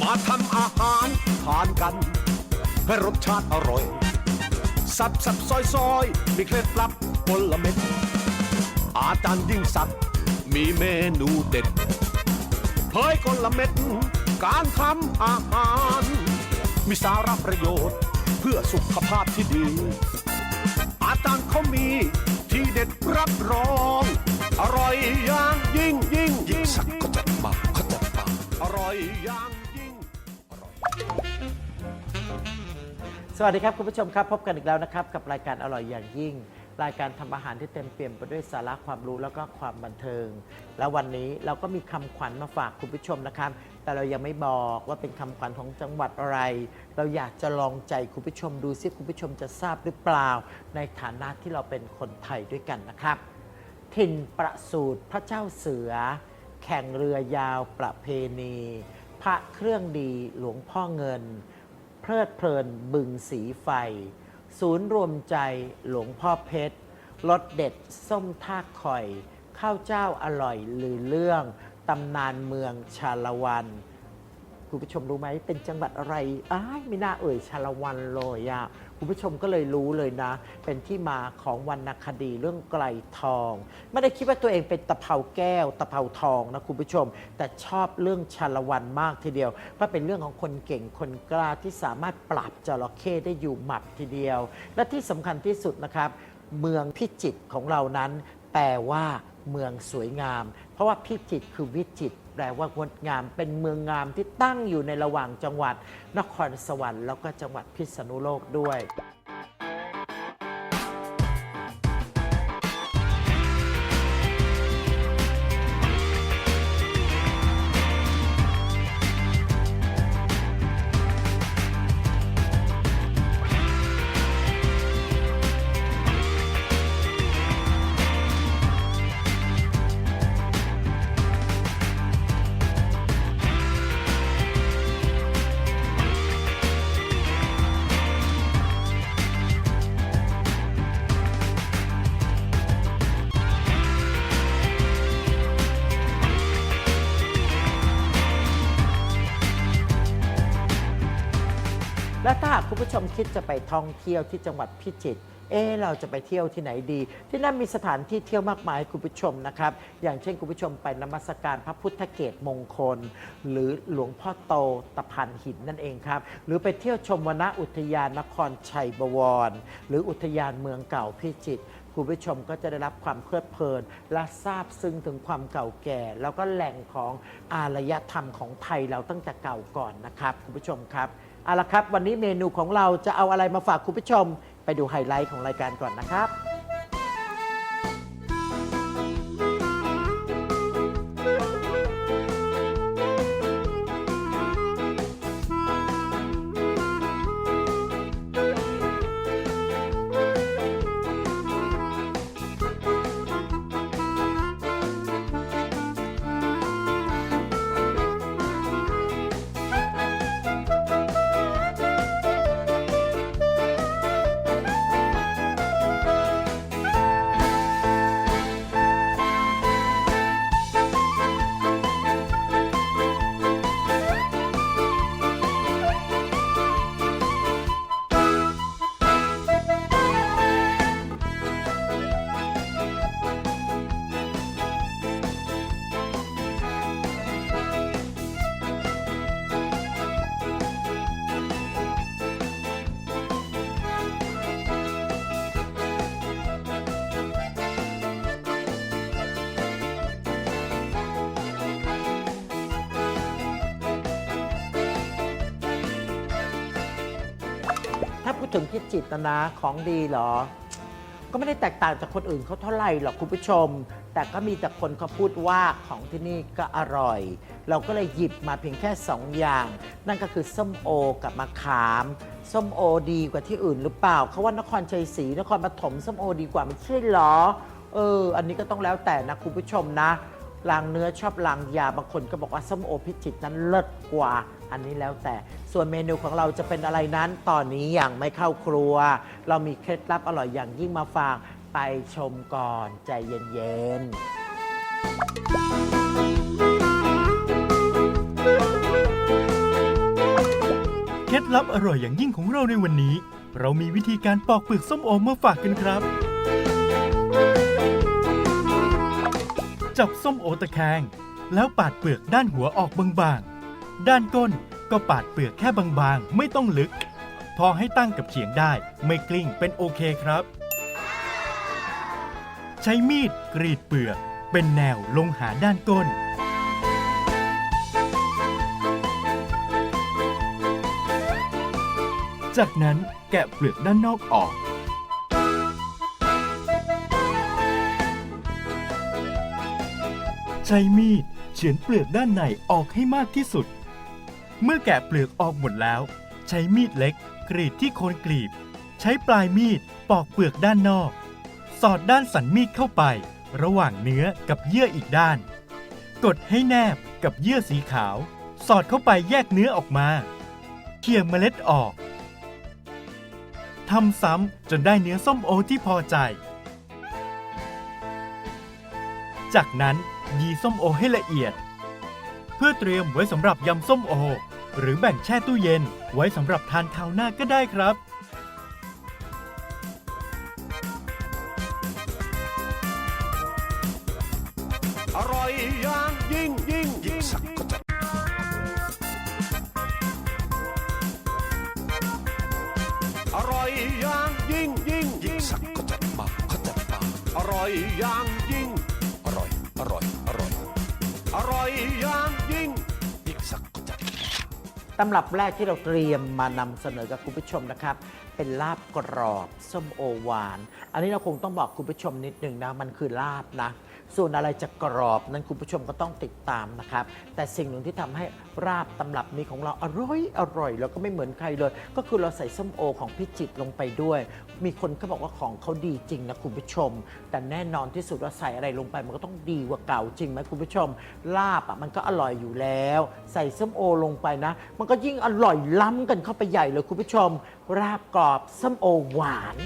มาทำอาหารทานกัน ให้รสชาติอร่อย สับสับซอยซอยมีเคล็ดลับคนละเม็ด อาจารย์ยิ่งศักดิ์มีเมนูเด็ดเผยคนละเม็ด การทำอาหาร มีสาระประโยชน์เพื่อสุขภาพที่ดี อาจารย์เขามี ที่เด็ดรับรอง อร่อยอย่างยิ่งยิ่งยิ่งสักก็จัดมาเขาจัดมาอร่อยอย่างยิ่งสวัสดีครับ คุณผู้ชมครับ พบกันอีกแล้วนะครับ กับรายการอร่อยอย่างยิ่ง รายการทำอาหารที่เต็มเปี่ยมไปด้วยสาระความรู้แล้วก็ความบันเทิง และวันนี้เราก็มีคำขวัญมาฝากคุณผู้ชมนะครับ แต่เรายังไม่บอกว่าเป็นคำขวัญของจังหวัดอะไร เราอยากจะลองใจคุณผู้ชมดูซิคุณผู้ชมจะทราบหรือเปล่า ในฐานะที่เราเป็นคนไทยด้วยกันนะครับถิ่นประสูตรพระเจ้าเสือ แข่งเรือยาวประเพณี พระเครื่องดีหลวงพ่อเงิน เพลิดเพลินบึงสีไฟ ศูนย์รวมใจหลวงพ่อเพชรรสเด็ดส้มท่าคอย ข้าวเจ้าอร่อยลือเรื่อง ตำนานเมืองชาละวันคุณผู้ชมรู้ไหมเป็นจังหวัดอะไรอ้ายไม่น่าเอ่ยชาละวันเลยอะคุณผู้ชมก็เลยรู้เลยนะ เป็นที่มาของวรรณคดีเรื่องไกลทอง ไม่ได้คิดว่าตัวเองเป็นตะเภาแก้ว ตะเภาทองนะคุณผู้ชม แต่ชอบเรื่องชาละวันมากทีเดียวเพราะเป็นเรื่องของคนเก่งคนกล้าที่สามารถปราบจระเข้ได้อยู่หมัดทีเดียว และที่สำคัญที่สุดนะครับ เมืองพิจิตรของเรานั้น แปลว่าเมืองสวยงาม เพราะว่าพิจิตรคือวิจิตรแปลว่างดงามเป็นเมืองงามที่ตั้งอยู่ในระหว่างจังหวัดนครสวรรค์แล้วก็จังหวัดพิษณุโลกด้วย และถ้าหากคุณผู้ชมคิดจะไปท่องเที่ยวที่จังหวัดพิจิตร เอ๊ะเราจะไปเที่ยวที่ไหนดี ที่นั่นมีสถานที่เที่ยวมากมายคุณผู้ชมนะครับ อย่างเช่นคุณผู้ชมไปนมัสการพระพุทธเกตมงคล หรือหลวงพ่อโตตะพานหินนั่นเองครับ หรือไปเที่ยวชมวนอุทยานนครชัยบวร หรืออุทยานเมืองเก่าพิจิตรคุณผู้ชมก็จะได้รับความเพลิดเพลิน และทราบซึ้งถึงความเก่าแก่ แล้วก็แหล่งของอารยธรรมของไทยเราตั้งแต่เก่าก่อนนะครับคุณผู้ชมครับ เอาละครับ วันนี้เมนูของเราจะเอาอะไรมาฝากคุณผู้ชม ไปดูไฮไลท์ของรายการก่อนนะครับ ดถึงพิจิตรนะของดีเหรอ ก็ไม่ได้แตกต่างจากคนอื่นเขาเท่าไหร่หรอกคุณผู้ชม แต่ก็มีแต่คนเขาพูดว่าของที่นี่ก็อร่อย เราก็เลยหยิบมาเพียงแค่2อย่าง นั่นก็คือส้มโอกับมะขาม ส้มโอดีกว่าที่อื่นหรือเปล่าเขาว่านครชัยศรีนครปฐมส้มโอดีกว่าไม่ใช่เหรอ เออ อันนี้ก็ต้องแล้วแต่นะคุณผู้ชมนะลางเนื้อชอบลางยาบางคนก็บอกว่าส้มโอพิจิตรนั้นเลิศกว่า อันนี้แล้วแต่ส่วนเมนูของเราจะเป็นอะไรนั้น ตอนนี้ยังไม่เข้าครัว เรามีเคล็ดลับอร่อยอย่างยิ่งมาฝากไปชมก่อนใจเย็นๆ เคล็ดลับอร่อยอย่างยิ่งของเราในวันนี้ เรามีวิธีการปอกเปลือกส้มโอมาฝากกันครับ จับส้มโอตะแคง แล้วปาดเปลือกด้านหัวออกบางๆ ด้านก้นก็ปาดเปลือกแค่บางๆ ไม่ต้องลึก พอให้ตั้งกับเฉียงได้ไม่กลิ้งเป็นโอเคครับ ใช้มีดกรีดเปลือก เป็นแนวลงหาด้านก้น จากนั้นแกะเปลือกด้านนอกออกใช้มีดเฉือนเปลือกด้านในออกให้มากที่สุด เมื่อแกะเปลือกออกหมดแล้ว ใช้มีดเล็ก กรีดที่โคนกลีบ ใช้ปลายมีดปอกเปลือกด้านนอก สอดด้านสันมีดเข้าไป ระหว่างเนื้อกับเยื่ออีกด้าน กดให้แนบกับเยื่อสีขาว สอดเข้าไปแยกเนื้อออกมาเคี่ยเมล็ดออกทำซ้ำจนได้เนื้อส้มโอที่พอใจ จากนั้นยีส้มโอให้ละเอียด เพื่อเตรียมไว้สำหรับยำส้มโอ หรือแบ่งแช่ตู้เย็น ไว้สำหรับทานคราวหน้าก็ได้ครับ อร่อยอย่างยิ่งยิ่งยิ่งสักก็จะอร่อยอย่างยิ่งยิ่งยิ่งสักก็จะมาก็จะมาอร่อยอย่างยิ่งอร่อยอร่อย ตำรับแรกที่เราเตรียมมานำเสนอกับคุณผู้ชมนะครับ เป็นลาบกรอบส้มโอหวาน อันนี้เราคงต้องบอกคุณผู้ชมนิดหนึ่งนะ มันคือลาบนะ ส่วนอะไรจะกรอบนั้นคุณผู้ชมก็ต้องติดตามนะครับ แต่สิ่งหนึ่งที่ทำให้ราบตำรับนี้ของเราอร่อยอร่อยแล้วก็ไม่เหมือนใครเลย ก็คือเราใส่ส้มโอของพิจิตรลงไปด้วย มีคนเขาบอกว่าของเขาดีจริงนะคุณผู้ชม แต่แน่นอนที่สุดว่าใส่อะไรลงไปมันก็ต้องดีกว่าเก่าจริงไหมคุณผู้ชม ลาบอะมันก็อร่อยอยู่แล้ว ใส่ส้มโอลงไปนะ มันก็ยิ่งอร่อยล้ำกันเข้าไปใหญ่เลยคุณผู้ชม ราบกรอบส้มโอหวาน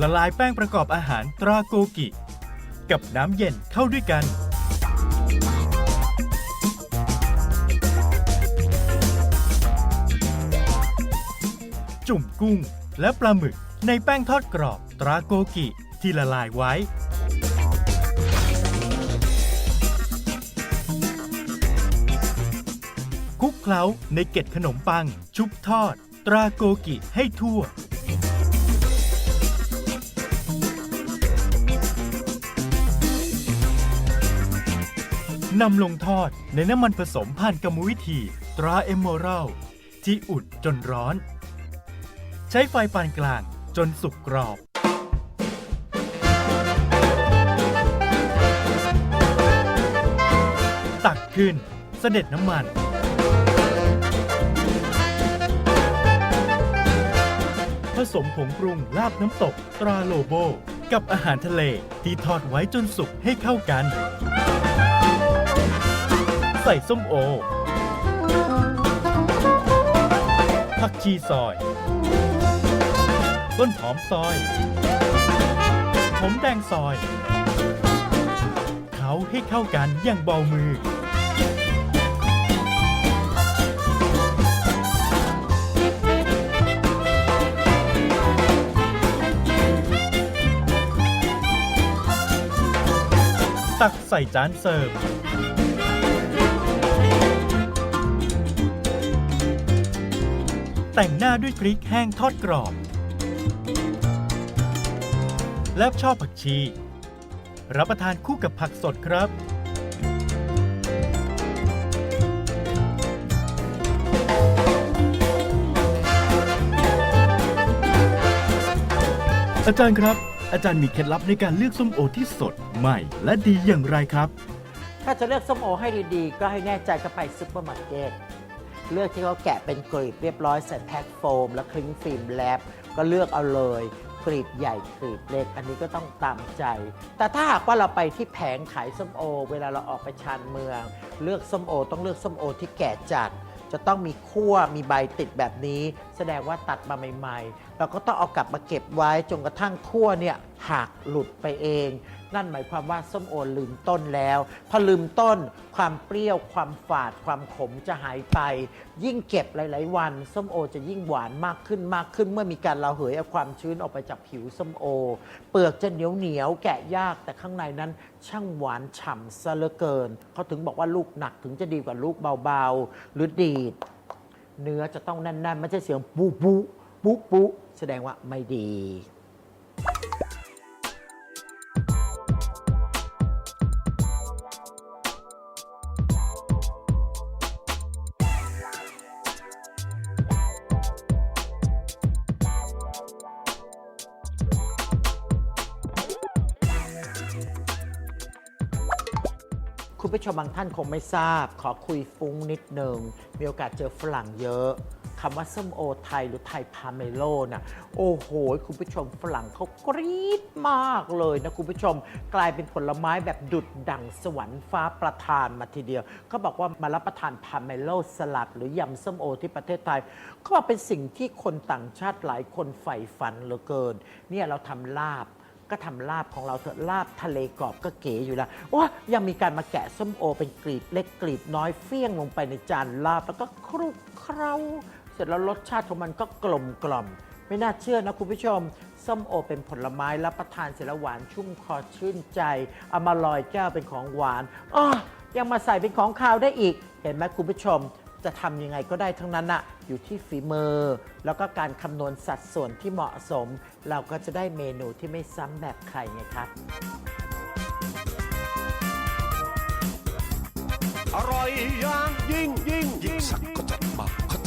ละลายแป้งประกอบอาหารตราโกกิ กับน้ำเย็นเข้าด้วยกัน จุ่มกุ้งและปลาหมึกในแป้งทอดกรอบตราโกกิที่ละลายไว้ คลุกเคล้าในเกล็ดขนมปัง ชุบทอด ตราโกกิให้ทั่ว นำลงทอดในน้ำมันผสมผ่านกรรมวิธี ตราเอมโมรัลที่อุ่นจนร้อน ใช้ไฟปานกลางจนสุกกรอบ ตักขึ้นเสด็จน้ำมัน ผสมผงปรุงลาบน้ำตกตราโลโบ กับอาหารทะเลที่ทอดไว้จนสุกให้เข้ากัน ใส่ส้มโอ ผักชีซอย ต้นหอมซอยหอมแดงซอย เขาให้เข้ากันอย่างเบามือ ตักใส่จานเสิร์ฟ แต่งหน้าด้วยพริกแห้งทอดกรอบ และชอบผักชี รับประทานคู่กับผักสดครับ อาจารย์ครับ อาจารย์มีเคล็ดลับในการเลือกส้มโอที่สดใหม่และดีอย่างไรครับ ถ้าจะเลือกส้มโอให้ดีๆ ก็ให้แน่ใจก็ไปซุปเปอร์มาร์เก็ต เลือกที่เขาแกะเป็นกรีบเรียบร้อยใส่แพ็คโฟม แล้วคลิ้งฟิล์มแลบก็เลือกเอาเลยกรีบใหญ่กรีบเล็ก อันนี้ก็ต้องตามใจ แต่ถ้าหากว่าเราไปที่แผงขายส้มโอ เวลาเราออกไปชานเมือง เลือกส้มโอ ต้องเลือกส้มโอที่แก่จัด จะต้องมีขั้วมีใบติดแบบนี้ แสดงว่าตัดมาใหม่ๆ เราก็ต้องเอากลับมาเก็บไว้จนกระทั่งขั้วเนี่ยหักหลุดไปเอง นั่นหมายความว่าส้มโอลืมต้นแล้ว พอลืมต้น ความเปรี้ยวความฝาด ความขมจะหายไป ยิ่งเก็บหลาย ๆ วัน ส้มโอจะยิ่งหวานมากขึ้นมากขึ้น เมื่อมีการระเหยเอาความชื้นออกไปจากผิวส้มโอ เปลือกจะเหนียวเหนียวแกะยากแต่ข้างในนั้น ช่างหวานฉ่ำซะเหลือเกินเขาถึงบอกว่าลูกหนักถึงจะดีกว่าลูกเบาๆ หรือดีด เนื้อจะต้องแน่นๆไม่ใช่เสียงปุ๊ปุ๊ปุ๊ปุ๊แสดงว่าไม่ดี คุณผู้ชมบางท่านคงไม่ทราบ ขอคุยฟุ้งนิดหนึ่งมีโอกาสเจอฝรั่งเยอะคำว่าส้มโอไทยหรือไทยพาเมโลน่ะโอ้โห คุณผู้ชมฝรั่งเขากรี๊ดมากเลยนะ คุณผู้ชมกลายเป็นผลไม้แบบดุดดั่งสวรรค์ฟ้าประทานมาทีเดียวเขาบอกว่ามารับประทานพาเมโลสลัด หรือยำส้มโอที่ประเทศไทยเขาบอกเป็นสิ่งที่คนต่างชาติหลายคนใฝ่ฝันเหลือเกิน เนี่ยเราทำลาบ ก็ทำลาบของเราเถอะลาบทะเลกรอบก็เก๋อยู่แล้วโอ้ยังมีการมาแกะส้มโอ เป็นกลีบเล็กกลีบน้อยเฟี้ยงลงไปในจานลาบแล้วก็คลุกเคล้าเสร็จแล้วรสชาติของมันก็กลมกล่อม ไม่น่าเชื่อนะคุณผู้ชมส้มโอเป็นผลไม้รับประทานเสร็จแล้วหวานชุ่มคอชื่นใจเอามาลอยแก้วเป็นของหวานอ้อยังมาใส่เป็นของคาวได้อีก เห็นไหมคุณผู้ชม จะทำยังไงก็ได้ทั้งนั้นอะอยู่ที่ฝีมือ แล้วก็การคำนวณสัดส่วนที่เหมาะสม เราก็จะได้เมนูที่ไม่ซ้ำแบบใครไงครับ อร่อยอย่างยิ่งยิ่ง